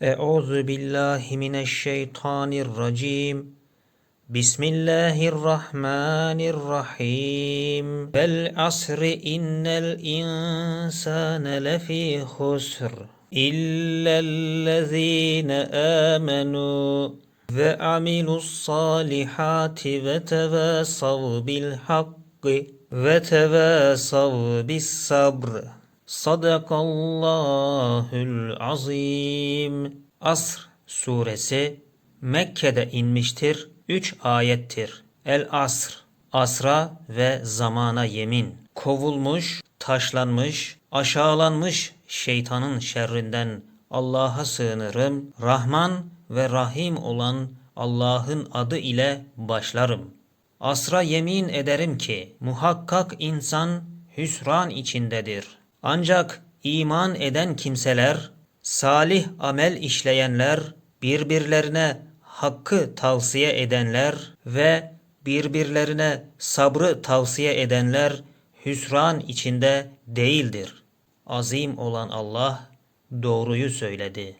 Euzu billahi mineşşeytanirracim. Bismillahirrahmanirrahim. Vel asri innel insane lefî husr. İllellezîne âmenû ve amilus salihati ve tevasav bil hakkı ve tevasav bis sabr. Sadakallahul azim. Asr suresi Mekke'de inmiştir. 3 ayettir. El asr. Asra ve zamana yemin. Kovulmuş, taşlanmış, aşağılanmış şeytanın şerrinden Allah'a sığınırım. Rahman ve Rahim olan Allah'ın adı ile başlarım. Asra yemin ederim ki muhakkak insan hüsran içindedir. Ancak iman eden kimseler, salih amel işleyenler, birbirlerine hakkı tavsiye edenler ve birbirlerine sabrı tavsiye edenler hüsran içinde değildir. Azim olan Allah doğruyu söyledi.